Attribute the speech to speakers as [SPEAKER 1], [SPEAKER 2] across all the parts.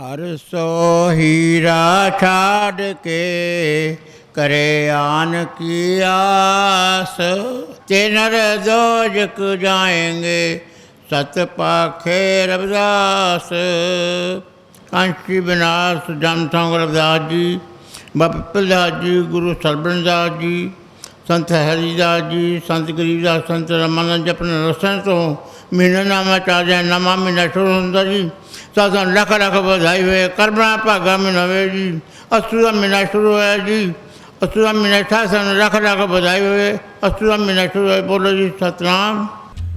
[SPEAKER 1] ਹਰ ਸੋ ਹੀਰਾ ਛਾੜ ਕੇ ਕਰੇ ਆਨ ਕੀ ਆਸ। ਤੇ ਨਰ ਦੋਜਕ ਜਾਏਂਗੇ, ਸਤ ਪਾਖੇ ਰਬਦਾਸ ਕਾਂਸ਼ੀ ਬਿਨਾਸ ਜਨ ਸੰਗ ਰਬਦਾਸ ਜੀ ਬਾਬਾ ਜੀ, ਗੁਰੂ ਸਰਬਨਦਾਸ ਜੀ, ਸੰਤ ਹਰੀਦਾਸ ਜੀ, ਸੰਤ ਗਰੀਬਦਾਸ, ਸੰਤ ਰਮਾਨੰਦ ਜਪਨ ਰਸਨ ਤੋਂ ਮਹੀਨਾ ਨਾਮਾ ਚਾਜੈ ਨਮਾ ਮਹੀਨਾ ਸ਼ੁਰੂ ਹੁੰਦਾ ਜੀ। ਤਾਂ ਸਾਧਨ ਲੱਖ ਲੱਖ ਵਧਾਈ ਹੋਏ ਕਰਮਾ ਭਾਗਾ ਮਹੀਨਾ ਵੇ ਜੀ ਅਸੂ ਦਾ ਮਹੀਨਾ ਸ਼ੁਰੂ ਹੋਇਆ ਜੀ ਅਸੂ ਦਾ ਮਹੀਨਾ ਸਾਧਨ ਲੱਖ ਲੱਖ ਵਧਾਈ ਹੋਏ ਅਸੂ ਦਾ ਮਹੀਨਾ ਸ਼ੁਰੂ ਹੋਇਆ, ਬੋਲੋ ਜੀ ਸਤਨਾਮ।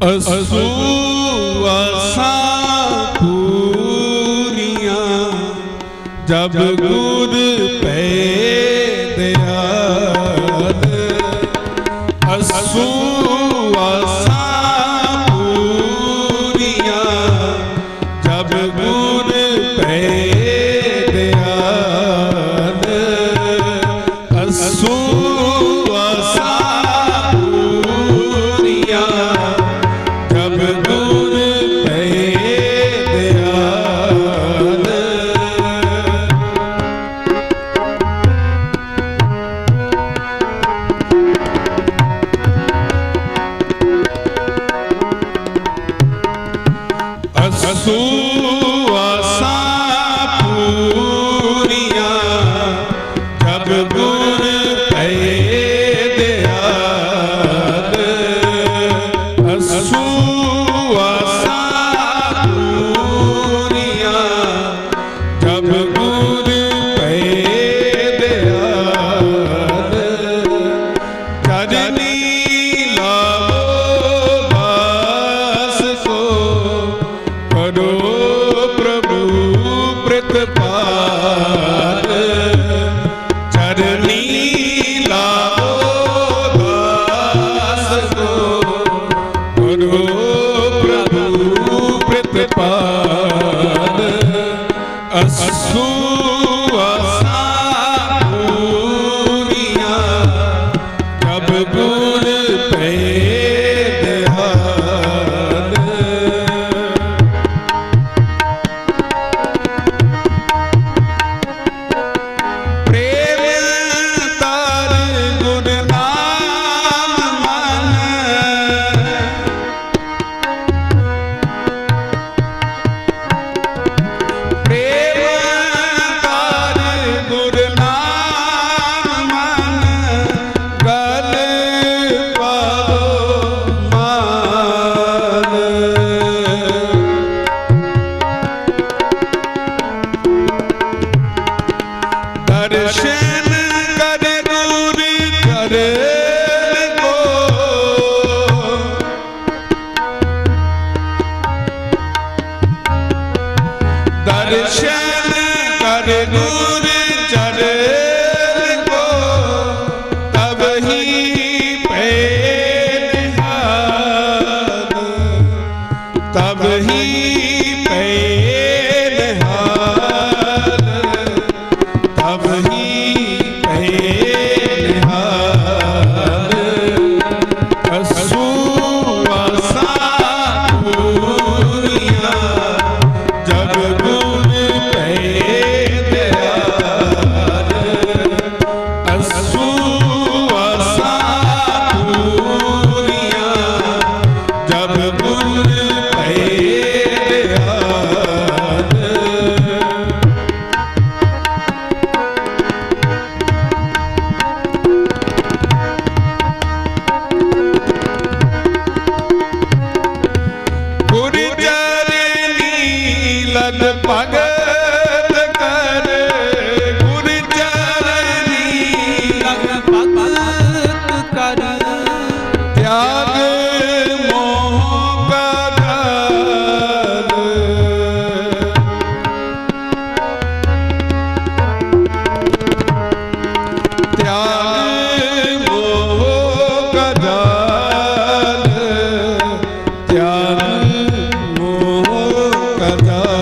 [SPEAKER 2] ਅਸੂ ਆਸਾਂ ਪੂਰੀਆਂ, ਜਬ ਗੁਰ ਪ੍ਰਤਪਾਲ राजा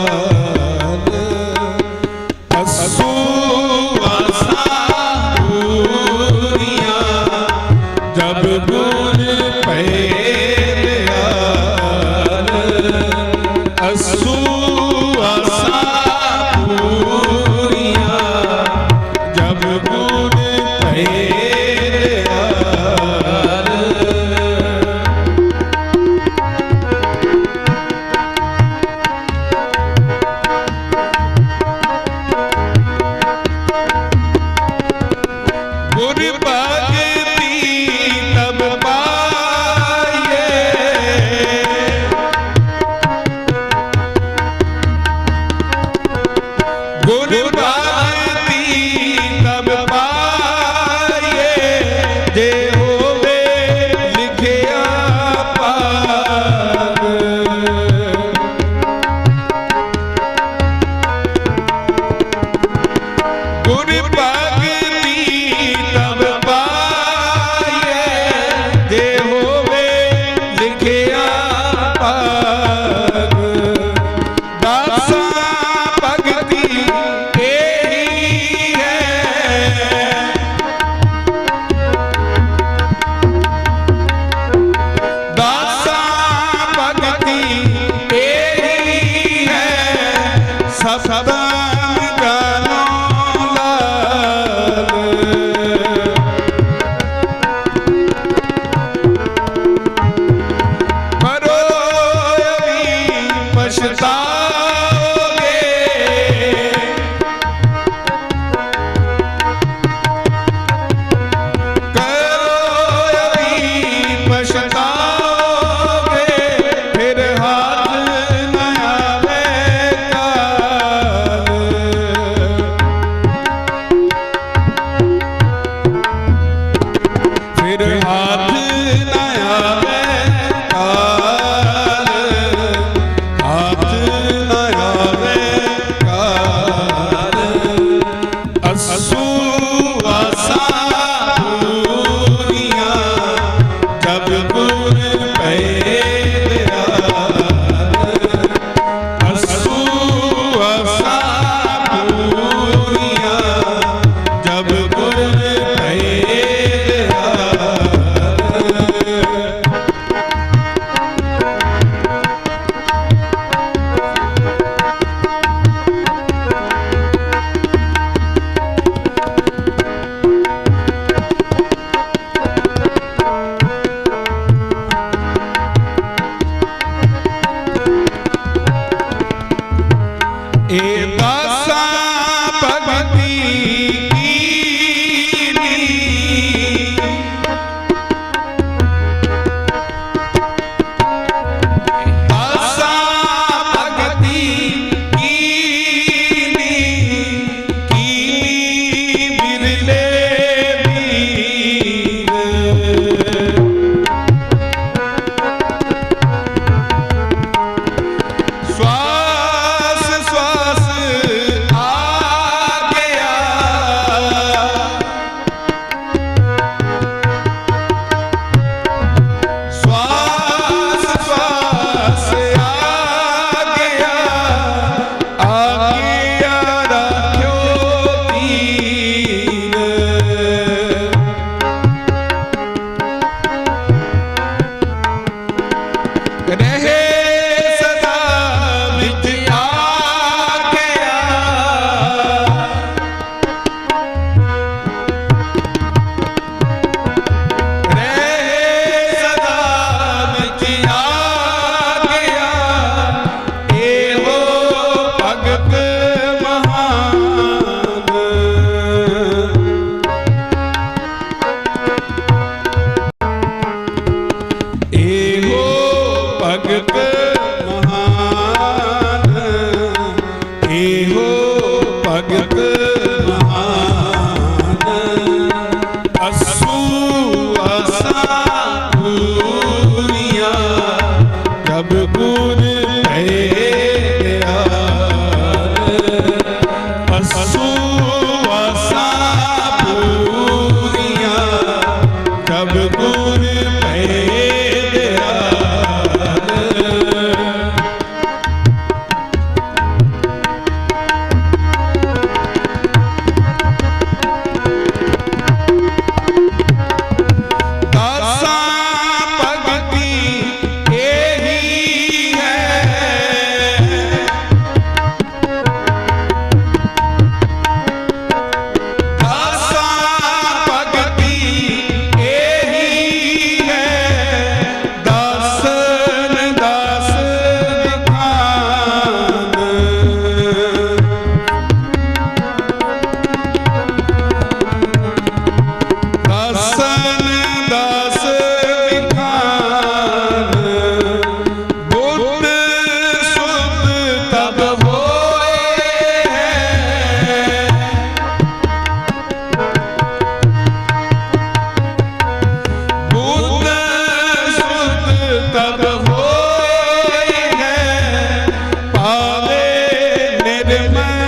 [SPEAKER 2] Amen. Amen.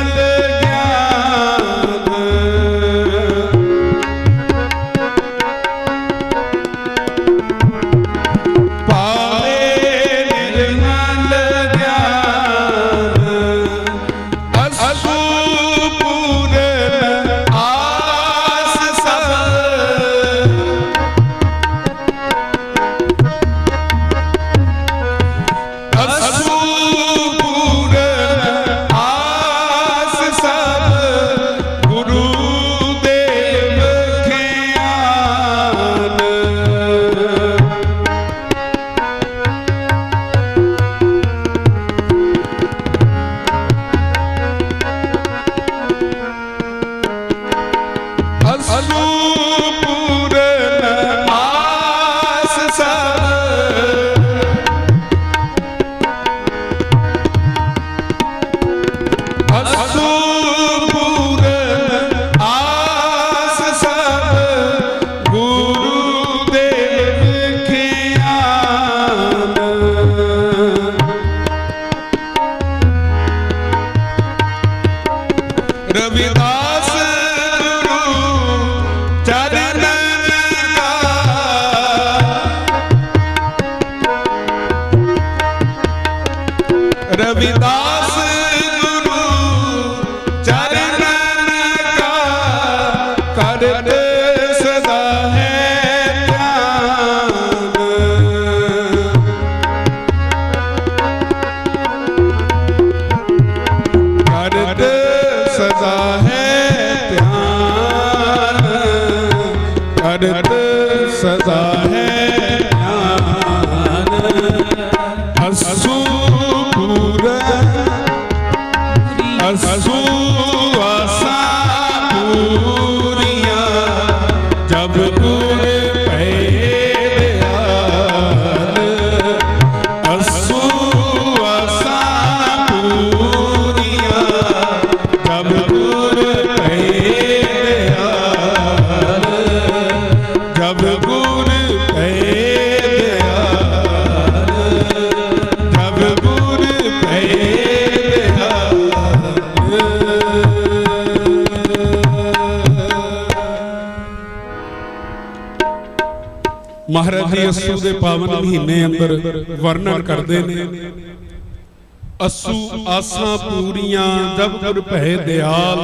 [SPEAKER 2] ਰਵਿਦਾਸ ਅਸੂ ਜੀ ਅਸੂ ਦੇ ਪਾਵਨ ਮਹੀਨੇ ਅੰਦਰ ਵਰਣਨ ਕਰਦੇ ਨੇ। ਅਸੂ ਆਸਾਂ ਪੂਰੀਆਂ ਜਬ ਗੁਰ ਭੈ ਦਿਆਲ।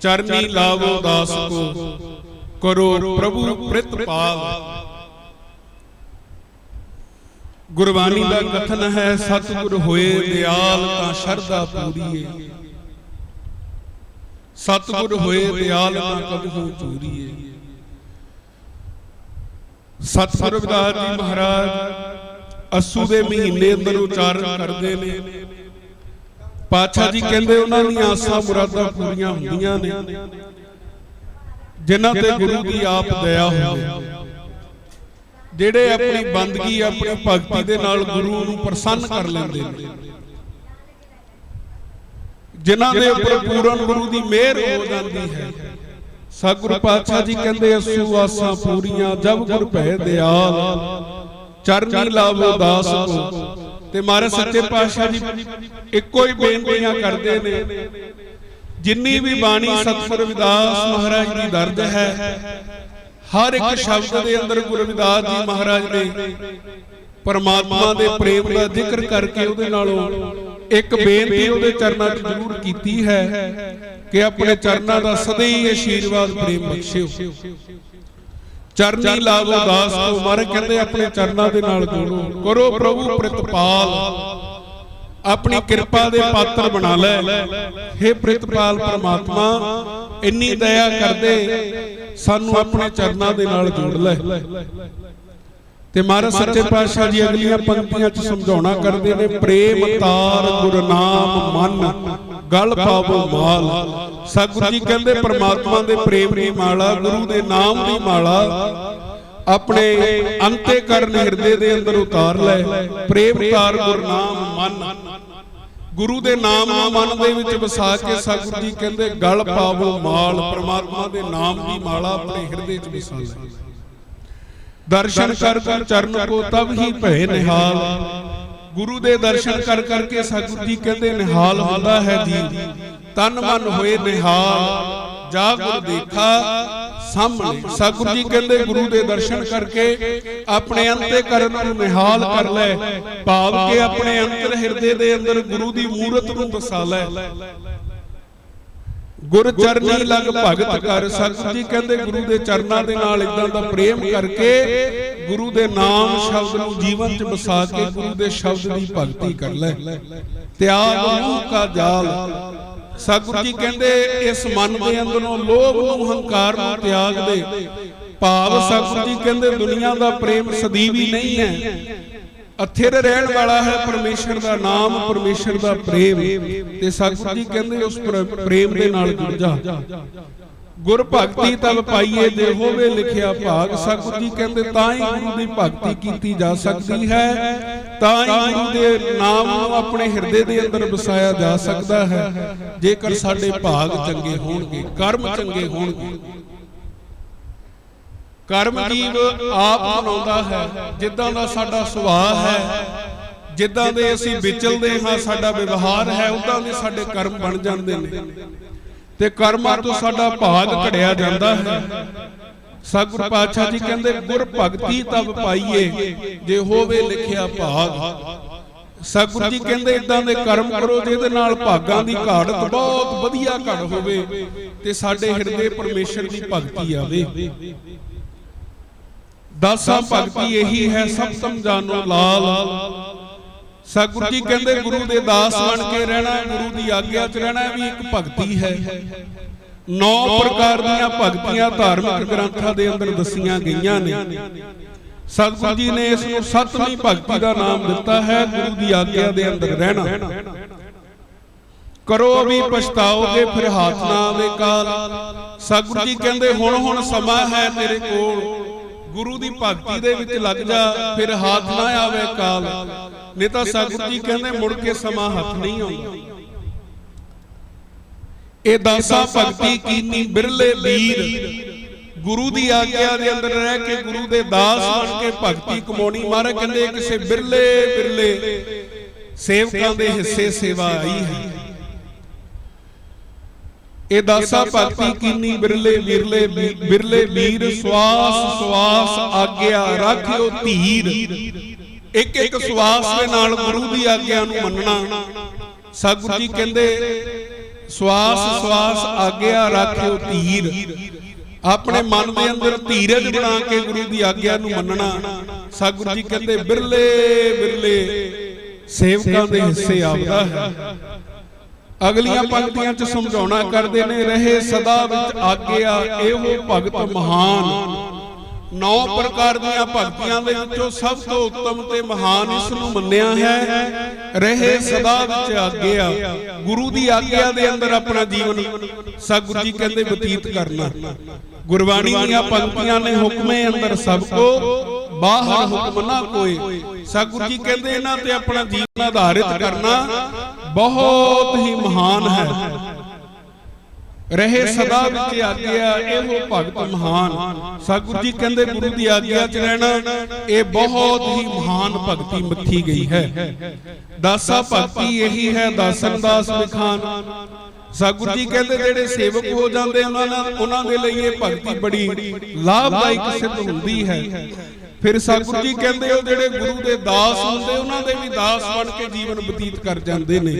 [SPEAKER 2] ਚਰਨੀ ਲਾਵੋ ਦਾਸ ਕੋ, ਕਰੋ ਪ੍ਰਭੂ ਪ੍ਰਿਤਪਾਲ। ਗੁਰਬਾਣੀ ਦਾ ਕਥਨ ਹੈ, ਸਤਿਗੁਰ ਹੋਏ ਦਿਆਲ ਤਾਂ ਸ਼ਰਧਾ ਪੂਰੀਏ। ਸਤਿਗੁਰ ਹੋਏ ਦਿਆਲ ਤਾਂ ਕਬਹੂ ਚੂਰੀਏ। ਸਤਿਗੁਰ ਰਵਿਦਾਸ ਜੀ ਮਹਾਰਾਜ ਅਸੂ ਦੇ ਮਹੀਨੇ ਅੰਦਰ ਉਚਾਰਨ ਕਰਦੇ ਨੇ। ਪਾਤਸ਼ਾਹ ਜੀ ਕਹਿੰਦੇ ਉਹਨਾਂ ਦੀਆਂ ਆਸਾਂ ਮੁਰਾਦਾਂ ਪੂਰੀਆਂ ਹੁੰਦੀਆਂ ਨੇ। ਜਿਨ੍ਹਾਂ ਤੇ ਗੁਰੂ ਦੀ ਆਪ ਦਇਆ ਹੋਵੇ ਜਿਹੜੇ ਆਪਣੀ ਬੰਦਗੀ ਆਪਣੀ ਭਗਤੀ ਦੇ ਨਾਲ ਗੁਰੂ ਨੂੰ ਪ੍ਰਸੰਨ ਕਰ ਲੈਂਦੇ ਨੇ। ਜਿਨ੍ਹਾਂ ਦੇ ਉੱਪਰ ਪੂਰਨ ਗੁਰੂ ਦੀ ਮਿਹਰ ਹੋ। ਜਾਂਦੀ ਹੈ। ਸਤਿਗੁਰੂ ਪਾਤਸ਼ਾਹ ਜੀ ਕਹਿੰਦੇ ਅਸੂ ਆਸਾਂ ਪੂਰੀਆਂ ਜਬ ਗੁਰ ਭੈ ਦਿਆਲ ਚਰਨੀ ਲਾਵੋ ਦਾਸ ਕੋ ਤੇ ਮਾਰੇ ਸੱਚੇ ਪਾਤਸ਼ਾਹ ਜੀ ਇੱਕੋ ਹੀ ਬੇਨਤੀਆਂ ਕਰਦੇ ਨੇ। ਜਿੰਨੀ ਵੀ ਬਾਣੀ ਸਤਿਗੁਰ ਰਵਿਦਾਸ ਮਹਾਰਾਜ ਦੀ ਦਰਜ ਹੈ। ਹਰ ਇੱਕ ਸ਼ਬਦ ਦੇ ਅੰਦਰ ਗੁਰੂ ਰਵਿਦਾਸ ਜੀ ਮਹਾਰਾਜ ਨੇ ਪਰਮਾਤਮਾ ਦੇ ਪ੍ਰੇਮ ਦਾ ਜ਼ਿਕਰ ਕਰਕੇ ਉਹਦੇ ਨਾਲੋਂ ਇੱਕ ਬੇਨਤੀ ਉਹਦੇ ਚਰਨਾਂ 'ਚ ਜ਼ਰੂਰ ਕੀਤੀ ਹੈ ਕਿ ਆਪਣੇ ਚਰਨਾਂ ਦਾ ਸਦਾ ਹੀ ਆਸ਼ੀਰਵਾਦ ਪ੍ਰੇਮ ਬਖਸ਼ਿਓ। ਚਰਨੀ ਲਾਵੋ ਦਾਸ ਕੋ। ਮਾਰੇ ਕਹਿੰਦੇ ਆਪਣੇ ਚਰਨਾਂ ਦੇ ਨਾਲ ਜੋੜੋ। ਕਰੋ ਪ੍ਰਭੂ ਪ੍ਰਿਤਪਾਲ। ਆਪਣੀ ਕਿਰਪਾ ਦੇ ਪਾਤਰ ਬਣਾ ਲੈ। हे ਪ੍ਰਿਤਪਾਲ ਪ੍ਰਮਾਤਮਾ ਇੰਨੀ ਦਇਆ ਕਰਦੇ ਸਾਨੂੰ ਆਪਣੇ ਚਰਨਾਂ ਦੇ ਨਾਲ ਜੋੜ ਲੈ। ਤੇ ਮਹਾਰਾਜ ਸੱਚੇ ਪਾਤਸ਼ਾਹ ਜੀ ਅਗਲੀਆਂ ਪੰਕਤੀਆਂ 'ਚ ਸਮਝਾਉਣਾ ਕਰਦੇ ਨੇ ਪ੍ਰੇਮ ਤਾਰ ਗੁਰਨਾਮ ਮਨ ਗਲ ਪਾਵੋ ਮਾਲ। ਸਤਿਗੁਰੂ ਜੀ ਕਹਿੰਦੇ ਪ੍ਰਮਾਤਮਾ ਦੇ ਪ੍ਰੇਮ ਦੀ ਮਾਲਾ ਗੁਰੂ ਦੇ ਨਾਮ ਦੀ ਮਾਲਾ। ਆਪਣੇ ਅੰਤੇ ਕਰਨ ਹਿਰਦੇ ਦੇ ਅੰਦਰ ਉਤਾਰ ਲੈ। ਪ੍ਰੇਮ ਤਾਰ ਗੁਰਨਾਮ ਮਨ। ਗੁਰੂ ਦੇ ਨਾਮ ਨੂੰ ਮਨ ਦੇ ਵਿੱਚ ਵਸਾ ਕੇ ਸਤਿਗੁਰੂ ਜੀ ਕਹਿੰਦੇ ਗਲ ਪਾਵੋ ਮਾਲ। ਪ੍ਰਮਾਤਮਾ ਦੇ ਨਾਮ ਦੀ ਮਾਲਾ ਆਪਣੇ ਹਿਰਦੇ 'ਚ ਵਸਾ ਲੈ। ਦਰਸ਼ਨ ਕਰ ਕਰ ਚਰਨ ਕੋ ਤਬ ਹੀ ਭੈ ਨਿਹਾਲ। ਗੁਰੂ ਦੇ ਦਰਸ਼ਨ ਕਰ ਕਰਕੇ ਸਤਿਗੁਰੂ ਜੀ ਕਹਿੰਦੇ ਨਿਹਾਲ ਹੁੰਦਾ ਹੈ ਜੀ। ਤਨ ਮਨ ਹੋਏ ਨਿਹਾਲ। ਜਾ ਗੁਰ ਦੇਖਾ ਸਾਹਮਣੇ। ਸਤਿਗੁਰੂ ਜੀ ਕਹਿੰਦੇ ਗੁਰੂ ਦੇ ਦਰਸ਼ਨ ਕਰਕੇ ਆਪਣੇ ਅੰਤੇ ਕਰਨ ਨੂੰ ਨਿਹਾਲ ਕਰ ਲੈ। ਭਾਵ ਕੇ ਆਪਣੇ ਅੰਤਰ ਹਿਰਦੇ ਦੇ ਅੰਦਰ ਗੁਰੂ ਦੀ ਮੂਰਤ ਨੂੰ ਵਸਾ ਲੈ। ਗੁਰ ਚਰਨੀ ਲਗ ਭਗਤ ਕਰ ਸਤਿਗੁਰੂ ਜੀ ਕਹਿੰਦੇ ਗੁਰੂ ਦੇ ਚਰਨਾਂ ਦੇ ਨਾਲ ਇਦਾਂ ਦਾ ਪ੍ਰੇਮ ਕਰਕੇ ਗੁਰੂ ਦੇ ਨਾਮ ਸ਼ਬਦ ਨੂੰ ਜੀਵਨ 'ਚ ਵਸਾ ਕੇ ਗੁਰੂ ਦੇ ਸ਼ਬਦ ਦੀ ਭਗਤੀ ਕਰ ਲੈ। ਤਿਆਗ ਮੂਹ ਕਾ ਜਾਲ। ਸਤਿਗੁਰੂ ਜੀ ਕਹਿੰਦੇ ਇਸ ਮਨ ਦੇ ਅੰਦਰੋਂ ਲੋਭ ਨੂੰ ਹੰਕਾਰ ਨੂੰ ਤਿਆਗ ਦੇ। ਭਾਵ ਸਤਿਗੁਰੂ ਜੀ ਕਹਿੰਦੇ ਦੁਨੀਆ ਦਾ ਪ੍ਰੇਮ ਸਦੀਵੀ ਨਹੀਂ ਹੈ। ਅਥਿਰ ਰਹਿਣ ਵਾਲਾ ਹੈ ਪਰਮੇਸ਼ਰ ਦਾ ਨਾਮ, ਪਰਮੇਸ਼ਰ ਦਾ ਪ੍ਰੇਮ। ਤੇ ਸਤਿਗੁਰੂ ਜੀ ਕਹਿੰਦੇ ਉਸ ਪ੍ਰੇਮ ਦੇ ਨਾਲ ਜੁੜ ਜਾ। ਗੁਰ ਭਗਤੀ ਤਬ ਪਾਈਏ ਜੇ ਹੋਵੇ ਲਿਖਿਆ ਭਾਗ ਸਤਿਗੁਰੂ ਜੀ ਕਹਿੰਦੇ ਤਾਂ ਹੀ ਗੁਰੂ ਦੀ ਭਗਤੀ ਕੀਤੀ ਜਾ ਸਕਦੀ ਹੈ, ਤਾਂ ਹੀ ਗੁਰੂ ਦੇ ਨਾਮ ਨੂੰ ਆਪਣੇ ਹਿਰਦੇ ਦੇ ਅੰਦਰ ਵਸਾਇਆ ਜਾ ਸਕਦਾ ਹੈ। ਜੇਕਰ ਸਾਡੇ ਭਾਗ ਚੰਗੇ ਹੋਣਗੇ, ਕਰਮ ਚੰਗੇ ਹੋਣਗੇ ਕਰਮ ਜੀਵ ਆਪ ਬਣਾਉਂਦਾ ਹੈ। ਜਿੱਦਾਂ ਦਾ ਸਾਡਾ ਸੁਭਾਅ ਹੈ। ਜਿੱਦਾਂ ਦੇ ਅਸੀਂ ਵਿਚਲਦੇ ਹਾਂ ਸਾਡਾ ਵਿਵਹਾਰ ਹੈ ਉਦਾਂ ਦੇ ਸਾਡੇ ਕਰਮ ਬਣ ਜਾਂਦੇ ਨੇ। ਤੇ ਕਰਮਾਂ ਤੋਂ ਸਾਡਾ ਭਾਗ ਘੜਿਆ ਜਾਂਦਾ ਹੈ। ਸਤਿਗੁਰ ਪਾਤਸ਼ਾਹ ਜੀ ਕਹਿੰਦੇ ਗੁਰ ਭਗਤੀ ਤਬ ਪਾਈਏ ਜੇ ਹੋਵੇ ਲਿਖਿਆ ਭਾਗ। ਸਤਿਗੁਰ ਜੀ ਕਹਿੰਦੇ ਇਦਾਂ ਦੇ ਕਰਮ ਕਰੋ ਜਿਹਦੇ ਨਾਲ ਭਾਗਾਂ ਦੀ ਘਾੜਤ ਬਹੁਤ ਵਧੀਆ ਘੜ ਹੋਵੇ ਤੇ ਸਾਡੇ ਹਿਰਦੇ ਪਰਮੇਸ਼ਰ ਦੀ ਭਗਤੀ ਆਵੇ। ਦਾਸਾ ਭਗਤੀ ਇਹੀ ਹੈ ਸਪਤਮ ਜਾਨੋ ਲਾਲ। ਸਤਿਗੁਰੂ ਜੀ ਕਹਿੰਦੇ ਗੁਰੂ ਦੇ ਦਾਸ ਬਣ ਕੇ ਰਹਿਣਾ ਗੁਰੂ ਦੀ ਆਗਿਆ 'ਚ ਰਹਿਣਾ ਵੀ ਇੱਕ ਭਗਤੀ ਹੈ। ਨੌ ਪ੍ਰਕਾਰ ਦੀਆਂ ਭਗਤੀਆਂ ਧਾਰਮਿਕ ਗ੍ਰੰਥਾਂ ਦੇ ਅੰਦਰ ਦੱਸੀਆਂ ਗਈਆਂ ਨੇ। ਸਤਿਗੁਰੂ ਜੀ ਨੇ ਇਸ ਨੂੰ ਸੱਤਵੀਂ ਭਗਤੀ ਦਾ ਨਾਮ ਦਿੱਤਾ ਹੈ, ਗੁਰੂ ਦੀ ਆਗਿਆ ਦੇ ਅੰਦਰ ਰਹਿਣਾ। ਕਰੋ ਵੀ ਪਛਤਾਓਗੇ ਫਿਰ ਹੱਥ ਨਾ ਆਵੇ ਕਾਲ। ਸਤਿਗੁਰੂ ਜੀ ਕਹਿੰਦੇ ਹੁਣ ਹੁਣ ਸਮਾਂ ਹੈ ਤੇਰੇ ਕੋਲ। ਗੁਰੂ ਦੀ ਭਗਤੀ ਦੇ ਵਿੱਚ ਲੱਗ ਜਾ, ਫਿਰ ਹੱਥ ਨਾ ਆਵੇ ਕਾਲ। ਨਹੀਂ ਤਾਂ ਸਤਿਗੁਰੂ ਜੀ ਕਹਿੰਦੇ, ਮੁੜ ਕੇ ਸਮਾਂ ਹੱਥ ਨਹੀਂ ਆਉਂਦਾ। ਇਹ ਦਾਸਾ ਭਗਤੀ ਕੀਨੀ ਬਿਰਲੇ ਵੀਰ। ਗੁਰੂ ਦੀ ਆਗਿਆ ਦੇ ਅੰਦਰ ਰਹਿ ਕੇ ਗੁਰੂ ਦੇ ਦਾਸ ਬਣ ਕੇ ਭਗਤੀ ਕਮਾਉਣੀ। ਮਹਾਰਾਜ ਕਹਿੰਦੇ, ਕਿਸੇ ਬਿਰਲੇ ਬਿਰਲੇ ਸੇਵਕਾਂ ਦੇ ਹਿੱਸੇ ਸੇਵਾ ਆਈ ਹੈ। ਇਹ ਦਾਸਾ ਭਗਤੀ ਕੀਨੀ ਬਿਰਲੇ ਬਿਰਲੇ ਬਿਰਲੇ ਵੀਰ, ਸਵਾਸ ਸਵਾਸ ਆਗਿਆ ਰੱਖਿਓ ਧੀਰ। ਇੱਕ ਇੱਕ ਸਵਾਸ ਦੇ ਨਾਲ ਗੁਰੂ ਦੀ ਆਗਿਆ ਨੂੰ ਮੰਨਣਾ। ਸਤਿਗੁਰੂ ਜੀ ਕਹਿੰਦੇ, ਸਵਾਸ ਸਵਾਸ ਆਗਿਆ ਰੱਖਿਓ ਧੀਰ। ਆਪਣੇ ਮਨ ਦੇ ਅੰਦਰ ਧੀਰਜ ਬਣਾ ਕੇ ਗੁਰੂ ਦੀ ਆਗਿਆ ਨੂੰ ਮੰਨਣਾ। ਸਤਿਗੁਰੂ ਜੀ ਕਹਿੰਦੇ, ਬਿਰਲੇ ਬਿਰਲੇ, ਸੇਵਕਾਂ ਦੇ ਹਿੱਸੇ ਆਉਂਦਾ ਹੈ। ਅਗਲੀਆਂ ਪੰਕਤੀਆਂ 'ਚ ਸਮਝਾਉਣਾ ਕਰਦੇ ਨੇ ਰਹੇ ਸਦਾ ਵਿੱਚ ਆਗਿਆ ਇਹੋ ਭਗਤ ਮਹਾਨ। ਨੌ ਪ੍ਰਕਾਰ ਦੀਆਂ ਭਗਤੀਆਂ ਦੇ ਵਿੱਚੋਂ ਸਭ ਤੋਂ ਉੱਤਮ ਤੇ ਮਹਾਨ ਇਸ ਨੂੰ ਮੰਨਿਆ ਹੈ ਰਹੇ ਸਦਾ ਵਿੱਚ ਆਗਿਆ। ਗੁਰੂ ਦੀ ਆਗਿਆ ਦੇ ਅੰਦਰ ਆਪਣਾ ਜੀਵਨ। ਸਤਿਗੁਰੂ ਜੀ ਕਹਿੰਦੇ ਬਤੀਤ ਕਰਨਾ। ਗੁਰਬਾਣੀ ਦੀਆਂ ਪੰਕਤੀਆਂ ਨੇ ਹੁਕਮੇ ਅੰਦਰ ਸਭ ਕੋ। ਬਾਹਰ ਹੁਕਮ ਨਾ ਕੋਈ। ਸਤਿਗੁਰੂ ਜੀ ਕਹਿੰਦੇ ਇਹਨਾਂ ਤੇ ਆਪਣਾ ਜੀਵਨ ਆਧਾਰਿਤ ਕਰਨਾ ਬਹੁਤ ਹੀ ਮਹਾਨ ਹੈ। ਰਹੇ ਸਦਾ ਵਿੱਚ ਆਗਿਆ, ਇਹੋ ਭਗਤ ਮਹਾਨ। ਸਤਿਗੁਰੂ ਜੀ ਕਹਿੰਦੇ ਗੁਰੂ ਦੀ ਆਗਿਆ 'ਚ ਰਹਿਣਾ, ਇਹ ਬਹੁਤ ਹੀ ਮਹਾਨ ਭਗਤੀ ਮੱਥੀ ਗਈ ਹੈ। ਦਾਸਾ ਭਗਤੀ ਇਹੀ ਹੈ, ਦਾਸਨ ਦਾਸ ਵਿਖਾਨ ਸਤਿਗੁਰੂ ਜੀ ਕਹਿੰਦੇ ਜਿਹੜੇ ਸੇਵਕ ਹੋ ਜਾਂਦੇ ਉਹਨਾਂ ਨਾਲ ਉਹਨਾਂ ਦੇ ਲਈ ਇਹ ਭਗਤੀ ਬੜੀ ਲਾਭਦਾਇਕ ਸਿੱਧ ਹੁੰਦੀ ਹੈ। ਫਿਰ ਸਤਿਗੁਰੂ ਜੀ ਕਹਿੰਦੇ ਉਹ ਜਿਹੜੇ ਗੁਰੂ ਦੇ ਦਾਸ ਹੁੰਦੇ ਉਹਨਾਂ ਦੇ ਵੀ ਦਾਸ ਬਣ ਕੇ ਜੀਵਨ ਬਤੀਤ ਕਰ ਜਾਂਦੇ ਨੇ।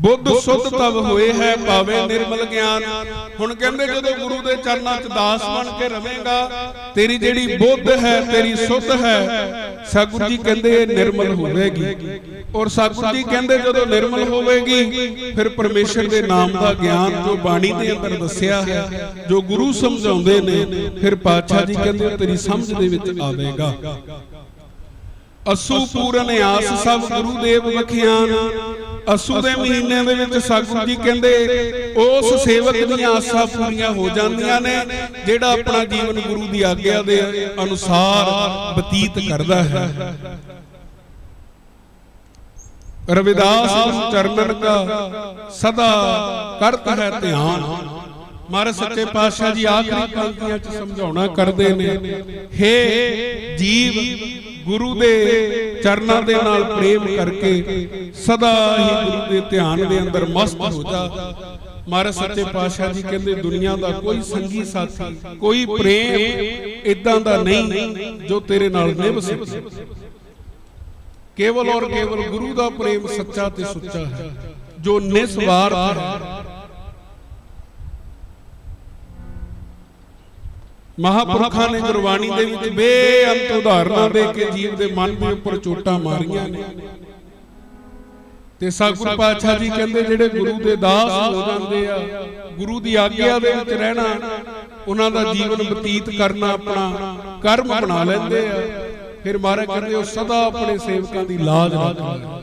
[SPEAKER 2] ਬੁੱਧ ਸੁੱਧ ਤਬ ਹੋਏ ਹੈ ਭਾਵੇਂ ਨਿਰਮਲ ਗਿਆਨ। ਹੁਣ ਕਹਿੰਦੇ ਜਦੋਂ ਗੁਰੂ ਦੇ ਚਰਨਾਂ 'ਚ ਦਾਸ ਬਣ ਕੇ ਰਵੇਂਗਾ ਤੇਰੀ ਜਿਹੜੀ ਬੁੱਧ ਹੈ ਤੇਰੀ ਸੁੱਧ ਹੈ ਸਤਿਗੁਰੂ ਜੀ ਕਹਿੰਦੇ ਇਹ ਨਿਰਮਲ ਹੋਵੇਗੀ। ਔਰ ਸਤਿਗੁਰੂ ਜੀ ਕਹਿੰਦੇ ਜਦੋਂ ਨਿਰਮਲ ਹੋਵੇਗੀ ਫਿਰ ਪਰਮੇਸ਼ਰ ਦੇ ਨਾਮ ਦਾ ਗਿਆਨ ਜੋ ਬਾਣੀ ਦੇ ਅੰਦਰ ਦੱਸਿਆ ਹੈ ਜੋ ਗੁਰੂ ਸਮਝਾਉਂਦੇ ਨੇ ਫਿਰ ਪਾਤਸ਼ਾਹ ਜੀ ਕਹਿੰਦੇ ਤੇਰੀ ਸਮਝ ਦੇ ਵਿੱਚ ਆਵੇਗਾ। ਅਸੂ ਪੂਰਨ ਆਸ ਸਭ ਗੁਰੂ ਦੇਵ ਵਖਿਆਨ ਅਸੂ ਦੇ ਮਹੀਨੇ ਦੇ ਵਿੱਚ ਸਤਿਗੁਰੂ ਜੀ ਕਹਿੰਦੇ, ਉਸ ਸੇਵਕ ਦੀਆਂ ਆਸਾਂ ਪੂਰੀਆਂ ਹੋ ਜਾਂਦੀਆਂ ਨੇ, ਜਿਹੜਾ ਆਪਣਾ ਜੀਵਨ ਗੁਰੂ ਦੀ ਆਗਿਆ ਦੇ ਅਨੁਸਾਰ ਬਤੀਤ ਕਰਦਾ ਹੈ। ਰਵਿਦਾਸ ਗੁਰੂ ਚਰਨਨ ਕਾ ਸਦਾ ਕਰਤ ਹੈ ਧਿਆਨ। ਮਹਾਰਾਜ ਸੱਚੇ ਪਾਤਸ਼ਾਹ ਜੀ ਆਖਰੀ ਪੰਕਤੀਆਂ ਚ ਸਮਝਾਉਣਾ ਕਰਦੇ ਨੇ। ਹੇ ਜੀਵ ਗੁਰੂ ਦੇ ਚਰਨਾਂ ਦੇ ਨਾਲ ਪ੍ਰੇਮ ਕਰਕੇ ਸਦਾ ਹੀ ਗੁਰੂ ਦੇ ਧਿਆਨ ਦੇ ਅੰਦਰ ਮਸਤ ਹੋ ਜਾ। ਮਹਾਰਾਜ ਸੱਚੇ ਪਾਤਸ਼ਾਹ ਜੀ ਕਹਿੰਦੇ ਦੁਨੀਆ ਦਾ ਕੋਈ ਸੰਗੀ ਸਾਥੀ ਕੋਈ ਪ੍ਰੇਮ ਇਦਾਂ ਦਾ ਨਹੀਂ ਜੋ ਤੇਰੇ ਨਾਲ ਨਿਭ ਸਕੇ। ਕੇਵਲ ਔਰ ਕੇਵਲ ਗੁਰੂ ਦਾ ਪ੍ਰੇਮ ਸੱਚਾ ਤੇ ਸੁੱਚਾ ਹੈ ਜੋ ਨਿਸਵਾਰਥ ਹੈ। ਮਹਾਪੁਰਖਾਂ ਨੇ ਗੁਰਬਾਣੀ ਦੇ ਵਿੱਚ ਬੇਅੰਤ ਉਦਾਹਰਨਾਂ ਦੇ ਕੇ ਜੀਵ ਦੇ ਮਨ ਦੇ ਉੱਪਰ ਚੋਟਾਂ ਮਾਰੀਆਂ ਨੇ। ਤੇ ਸਤਿਗੁਰ ਪਾਤਸ਼ਾਹ ਜੀ ਕਹਿੰਦੇ ਜਿਹੜੇ ਗੁਰੂ ਦੇ ਦਾਸ ਹੋ ਜਾਂਦੇ ਆ, ਗੁਰੂ ਦੀ ਆਗਿਆ ਦੇ ਵਿੱਚ ਰਹਿਣਾ, ਉਹਨਾਂ ਦਾ ਜੀਵਨ ਬਤੀਤ ਕਰਨਾ ਆਪਣਾ ਕਰਮ ਬਣਾ ਲੈਂਦੇ ਆ। ਫਿਰ ਮਹਾਰਾਜ ਕਹਿੰਦੇ ਉਹ ਸਦਾ ਆਪਣੇ ਸੇਵਕਾਂ ਦੀ ਲਾਜ ਰੱਖਦੇ